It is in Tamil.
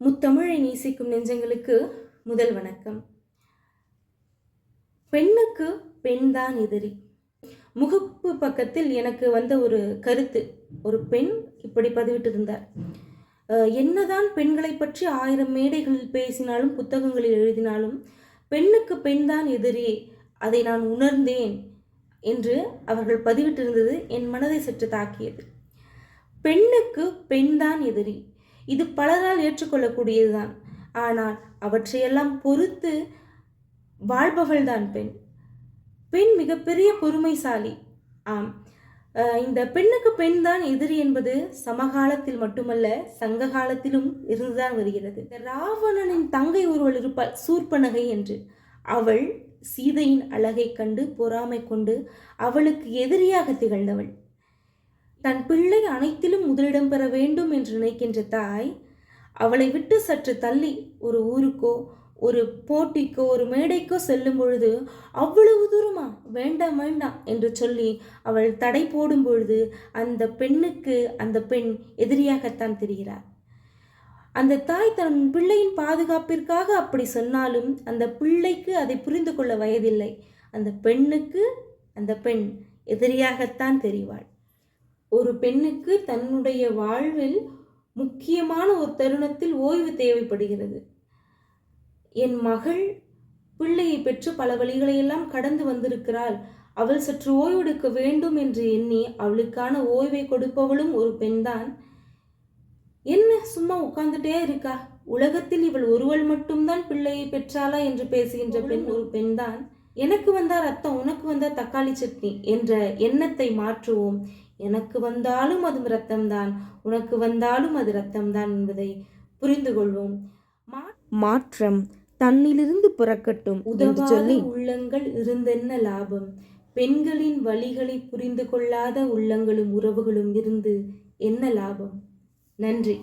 முத்தமிழை நேசிக்கும் நெஞ்சங்களுக்கு முதல் வணக்கம். பெண்ணுக்கு பெண்தான் எதிரி. முகப்பு பக்கத்தில் எனக்கு வந்த ஒரு கருத்து. ஒரு பெண் இப்படி பதிவிட்டிருந்தார். என்னதான் பெண்களை பற்றி ஆயிரம் மேடைகளில் பேசினாலும் புத்தகங்களில் எழுதினாலும் பெண்ணுக்கு பெண்தான் எதிரி அதை நான் உணர்ந்தேன் என்று அவர்கள் பதிவிட்டிருந்தது என் மனதை சற்று தாக்கியது. பெண்ணுக்கு பெண்தான் எதிரி. இது பலரால் ஏற்றுக்கொள்ளக்கூடியதுதான். ஆனால் அவற்றையெல்லாம் பொறுத்து வாழ்பவள்தான் பெண். பெண் மிகப்பெரிய பொறுமைசாலி. ஆம். இந்த பெண்ணுக்கு பெண் தான் எதிரி என்பது சமகாலத்தில் மட்டுமல்ல சங்க காலத்திலும் இருந்துதான் வருகிறது. ராவணனின் தங்கை ஒருவள் இருப்பாள் சூர்பனகை என்று. அவள் சீதையின் அழகை கண்டு பொறாமை கொண்டு அவளுக்கு எதிரியாக திகழ்ந்தவள். தன் பிள்ளை அனைத்திலும் முதலிடம் பெற வேண்டும் என்று நினைக்கின்ற தாய் அவளை விட்டு சற்று தள்ளி ஒரு ஊருக்கோ ஒரு போட்டிக்கோ ஒரு மேடைக்கோ செல்லும் பொழுது அவ்வளவு தூரமா? வேண்டாம் வேண்டாம் என்று சொல்லி அவள் தடை போடும் பொழுது அந்த பெண்ணுக்கு அந்த பெண் எதிரியாகத்தான் தெரிகிறார் அந்த தாய் தன் பிள்ளையின் பாதுகாப்பிற்காக அப்படி சொன்னாலும் அந்த பிள்ளைக்கு அதை புரிந்து கொள்ள வயதில்லை. அந்த பெண்ணுக்கு அந்த பெண் எதிரியாகத்தான் தெரிவாள். ஒரு பெண்ணுக்கு தன்னுடைய வாழ்வில் முக்கியமான ஒரு தருணத்தில் ஓய்வு தேவைப்படுகிறது. என் மகள் பிள்ளையை பெற்று பல வழிகளையெல்லாம் கடந்து வந்திருக்கிறாள். அவள் சற்று ஓய்வெடுக்க வேண்டும் என்று எண்ணி அவளுக்கான ஓய்வை கொடுப்பவளும் ஒரு பெண்தான். என்ன சும்மா உட்கார்ந்துட்டே இருக்கா? உலகத்தில் இவள் ஒருவள் மட்டும்தான் பிள்ளையை பெற்றாளா என்று பேசுகின்ற பெண் ஒரு பெண்தான். எனக்கு வந்தா ரத்தம் உனக்கு வந்தா தக்காளி சட்னி என்ற எண்ணத்தை மாற்றுவோம். எனக்கு வந்தாலும் அது ரத்தம்தான் உனக்கு வந்தாலும் அது ரத்தம்தான் என்பதை புரிந்து கொள்வோம். மாற்றம் தன்னிலிருந்து பிறக்கட்டும் உதவாத சொல்லி உள்ளங்கள் இருந்தென்ன லாபம்? பெண்களின் வழிகளை புரிந்து கொள்ளாத உள்ளங்களும் உறவுகளும் இருந்து என்ன லாபம்? நன்றி.